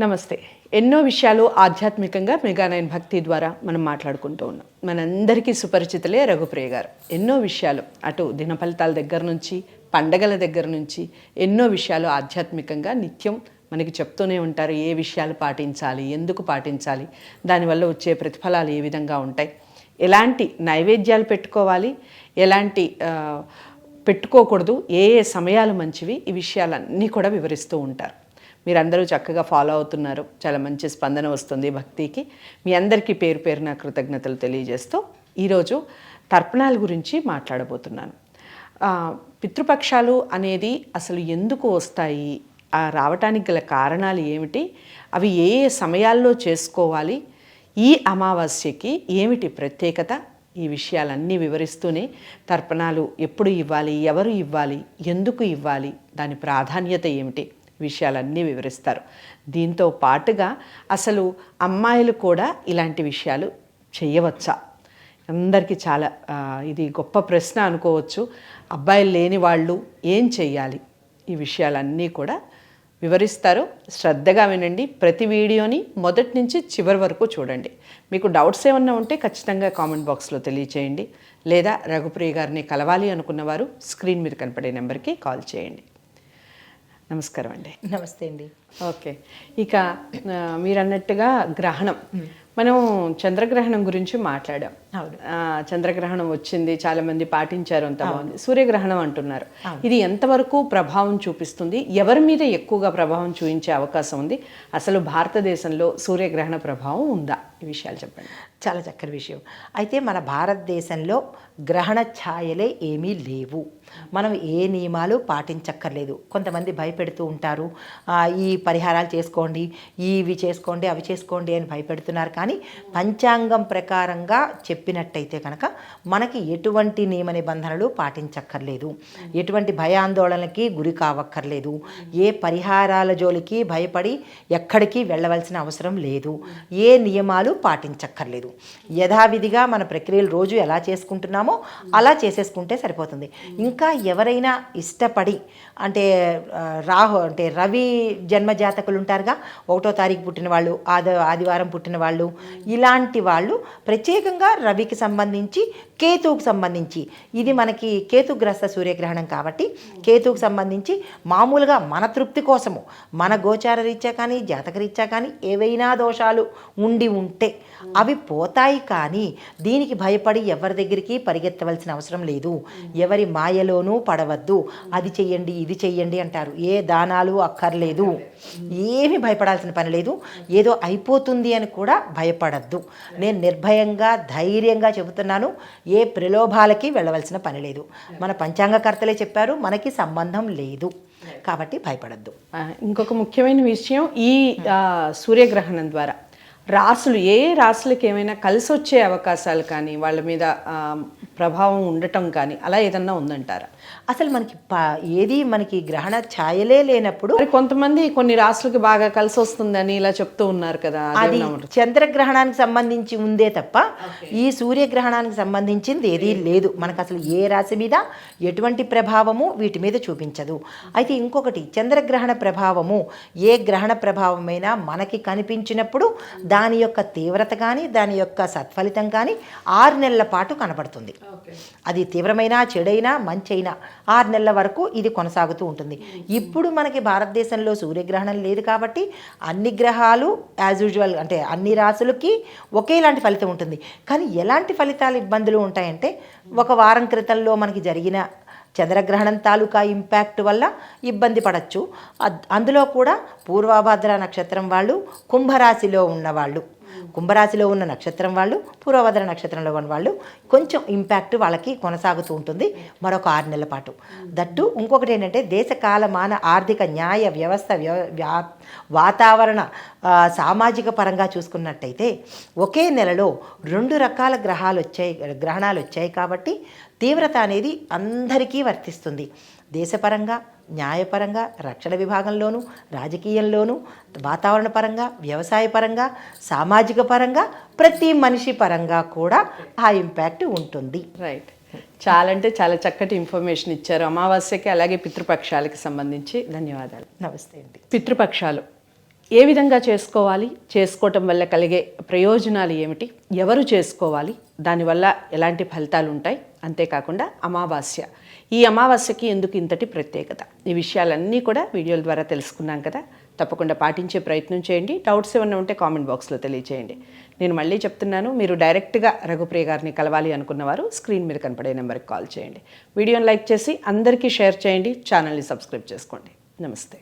నమస్తే. ఎన్నో విషయాలు ఆధ్యాత్మికంగా మెగానైన్ భక్తి ద్వారా మనం మాట్లాడుకుంటూ ఉన్నాం. మనందరికీ సుపరిచితులే రఘుప్రియ గారు. ఎన్నో విషయాలు అటు దినఫలితాల దగ్గర నుంచి పండగల దగ్గర నుంచి ఎన్నో విషయాలు ఆధ్యాత్మికంగా నిత్యం మనకి చెప్తూనే ఉంటారు. ఏ విషయాలు పాటించాలి ఎందుకు పాటించాలి దానివల్ల వచ్చే ప్రతిఫలాలు ఏ విధంగా ఉంటాయి? ఎలాంటి నైవేద్యాలు పెట్టుకోవాలి? ఎలాంటి పెట్టుకోకూడదు? ఏ ఏ సమయాలు మంచివి? ఈ విషయాలన్నీ కూడా వివరిస్తూ ఉంటారు. మీరందరూ చక్కగా ఫాలో అవుతున్నారు. చాలా మంచి స్పందన వస్తుంది భక్తికి. మీ అందరికీ పేరు పేరున కృతజ్ఞతలు తెలియజేస్తూ ఈరోజు తర్పణాల గురించి మాట్లాడబోతున్నాను. పితృపక్షాలు అనేది అసలు ఎందుకు వస్తాయి? రావటానికి గల కారణాలు ఏమిటి? అవి ఏ ఏ సమయాల్లో చేసుకోవాలి? ఈ అమావాస్యకి ఏమిటి ప్రత్యేకత? ఈ విషయాలన్నీ వివరిస్తూనే తర్పణాలు ఎప్పుడు ఇవ్వాలి? ఎవరు ఇవ్వాలి? ఎందుకు ఇవ్వాలి? దాని ప్రాధాన్యత ఏమిటి? విషయాలన్నీ వివరిస్తారు. దీంతో పాటుగా అసలు అమ్మాయిలు కూడా ఇలాంటి విషయాలు చేయవచ్చా? అందరికీ చాలా ఇది గొప్ప ప్రశ్న అనుకోవచ్చు. అబ్బాయిలు లేని వాళ్ళు ఏం చెయ్యాలి? ఈ విషయాలన్నీ కూడా వివరిస్తారు. శ్రద్ధగా వినండి. ప్రతి వీడియోని మొదటి నుంచి చివరి వరకు చూడండి. మీకు డౌట్స్ ఏమన్నా ఉంటే ఖచ్చితంగా కామెంట్ బాక్స్లో తెలియచేయండి. లేదా రఘుప్రియ గారిని కలవాలి అనుకున్నవారు స్క్రీన్ మీద కనపడే నెంబర్కి కాల్ చేయండి. నమస్కారం అండి. నమస్తే అండి. ఓకే. ఇక మీరు అన్నట్టుగా గ్రహణం. మనం చంద్రగ్రహణం గురించి మాట్లాడాం. చంద్రగ్రహణం వచ్చింది చాలా మంది పాటించారు అంత బాగుంది. సూర్యగ్రహణం అంటున్నారు. ఇది ఎంతవరకు ప్రభావం చూపిస్తుంది? ఎవరి మీద ఎక్కువగా ప్రభావం చూపించే అవకాశం ఉంది? అసలు భారతదేశంలో సూర్యగ్రహణ ప్రభావం ఉందా? ఈ విషయాలు చెప్పండి. చాలా చక్కని విషయం. అయితే మన భారతదేశంలో గ్రహణ ఛాయలే ఏమీ లేవు. మనం ఏ నియమాలు పాటించక్కర్లేదు. కొంతమంది భయపెడుతూ ఉంటారు. ఈ పరిహారాలు చేసుకోండి ఇవి చేసుకోండి అవి చేసుకోండి అని భయపెడుతున్నారు. కానీ పంచాంగం ప్రకారంగా చెప్పినట్టయితే కనుక మనకి ఎటువంటి నియమ నిబంధనలు పాటించక్కర్లేదు. ఎటువంటి భయాందోళనకి గురి కావక్కర్లేదు. ఏ పరిహారాల జోలికి భయపడి ఎక్కడికి వెళ్ళవలసిన అవసరం లేదు. ఏ నియమాలు పాటించక్కర్లేదు. యథావిధిగా మన ప్రక్రియలు రోజు ఎలా చేసుకుంటున్నామో అలా చేసేసుకుంటే సరిపోతుంది. ఇంకా ఎవరైనా ఇష్టపడి అంటే రాహు అంటే రవి జన్మ జాతకులు ఉంటారుగా ఒకటో తారీఖు పుట్టిన వాళ్ళు ఆది ఆదివారం పుట్టిన వాళ్ళు ఇలాంటి వాళ్ళు ప్రత్యేకంగా రవికి సంబంధించి కేతువుకు సంబంధించి. ఇది మనకి కేతుగ్రస్త సూర్యగ్రహణం కాబట్టి కేతువుకు సంబంధించి మామూలుగా మన తృప్తి కోసము. మన గోచార రీత్యా కానీ జాతక రీత్యా కానీ ఏవైనా దోషాలు ఉండి ఉంటే అవి పోతాయి కానీ దీనికి భయపడి ఎవరి దగ్గరికి పరిగెత్తవలసిన అవసరం లేదు. ఎవరి మాయలోనూ పడవద్దు. అది చెయ్యండి ఇది చెయ్యండి అంటారు. ఏ దానాలు అక్కర్లేదు. ఏమి భయపడాల్సిన పని లేదు. ఏదో అయిపోతుంది అని కూడా భయపడద్దు. నేను నిర్భయంగా ధైర్యంగా చెబుతున్నాను. ఏ ప్రలోభాలకి వెళ్ళవలసిన పని లేదు. మన పంచాంగకర్తలే చెప్పారు మనకి సంబంధం లేదు. కాబట్టి భయపడద్దు. ఇంకొక ముఖ్యమైన విషయం ఈ సూర్యగ్రహణం ద్వారా. రాసులు ఏ రాసులకి ఏమైనా కలిసి వచ్చే అవకాశాలు కానీ వాళ్ళ మీద ప్రభావం ఉండటం కానీ అలా ఏదన్నా ఉందంటారా? అసలు మనకి ఏది మనకి గ్రహణ ఛాయలే లేనప్పుడు మరి కొంతమంది కొన్ని రాసులకి బాగా కలిసి వస్తుందని ఇలా చెప్తూ ఉన్నారు కదా అది. చంద్రగ్రహణానికి సంబంధించి ఉందే తప్ప ఈ సూర్యగ్రహణానికి సంబంధించింది ఏదీ లేదు. మనకు అసలు ఏ రాశి మీద ఎటువంటి ప్రభావము వీటి మీద చూపించదు. అయితే ఇంకొకటి చంద్రగ్రహణ ప్రభావము ఏ గ్రహణ ప్రభావమైనా మనకి కనిపించినప్పుడు దాని యొక్క తీవ్రత కానీ దాని యొక్క సత్ఫలితం కానీ ఆరు నెలల పాటు కనబడుతుంది. అది తీవ్రమైనా చెడైనా మంచైనా ఆరు నెలల వరకు ఇది కొనసాగుతూ ఉంటుంది. ఇప్పుడు మనకి భారతదేశంలో సూర్యగ్రహణం లేదు కాబట్టి అన్ని గ్రహాలు యాజ్ యూజువల్ అంటే అన్ని రాసులకి ఒకేలాంటి ఫలితం ఉంటుంది. కానీ ఎలాంటి ఫలితాలు ఇబ్బందులు ఉంటాయంటే ఒక వారం క్రితంలో మనకి జరిగిన చంద్రగ్రహణం తాలూకా ఇంపాక్ట్ వల్ల ఇబ్బంది పడచ్చు. అందులో కూడా పూర్వభద్ర నక్షత్రం వాళ్ళు కుంభరాశిలో ఉన్నవాళ్ళు. కుంభరాశిలో ఉన్న నక్షత్రం వాళ్ళు పూర్వభద్ర నక్షత్రంలో ఉన్న వాళ్ళు కొంచెం ఇంపాక్ట్ వాళ్ళకి కొనసాగుతూ ఉంటుంది. మరొక ఆరు నెలల పాటు. దట్టు ఇంకొకటి ఏంటంటే దేశకాల మాన ఆర్థిక న్యాయ వ్యవస్థ వ్యవ- వ్యా- వాతావరణ సామాజిక పరంగా చూసుకున్నట్టయితే ఒకే నెలలో రెండు రకాల గ్రహాలు వచ్చాయి గ్రహణాలు వచ్చాయి కాబట్టి తీవ్రత అనేది అందరికీ వర్తిస్తుంది. దేశపరంగా న్యాయపరంగా రక్షణ విభాగంలోనూ రాజకీయంలోనూ వాతావరణ పరంగా వ్యవసాయ పరంగా సామాజిక పరంగా ప్రతి మనిషి పరంగా కూడా ఆ ఇంపాక్ట్ ఉంటుంది. రైట్ చాలా అంటే చాలా చక్కటి ఇన్ఫర్మేషన్ ఇచ్చారు. అమావాస్యకి అలాగే పితృపక్షాలకి సంబంధించి ధన్యవాదాలు. నమస్తే అండి. పితృపక్షాలు ఏ విధంగా చేసుకోవాలి? చేసుకోవటం వల్ల కలిగే ప్రయోజనాలు ఏమిటి? ఎవరు చేసుకోవాలి? దానివల్ల ఎలాంటి ఫలితాలు ఉంటాయి? అంతేకాకుండా అమావాస్య. ఈ అమావాస్యకి ఎందుకు ఇంతటి ప్రత్యేకత? ఈ విషయాలన్నీ కూడా వీడియోల ద్వారా తెలుసుకున్నాం కదా. తప్పకుండా పాటించే ప్రయత్నం చేయండి. డౌట్స్ ఏమైనా ఉంటే కామెంట్ బాక్స్లో తెలియచేయండి. నేను మళ్ళీ చెప్తున్నాను మీరు డైరెక్ట్గా రఘుప్రియ గారిని కలవాలి అనుకున్నవారు స్క్రీన్ మీద కనపడే నెంబర్కి కాల్ చేయండి. వీడియోని లైక్ చేసి అందరికీ షేర్ చేయండి. ఛానల్ని సబ్స్క్రైబ్ చేసుకోండి. నమస్తే.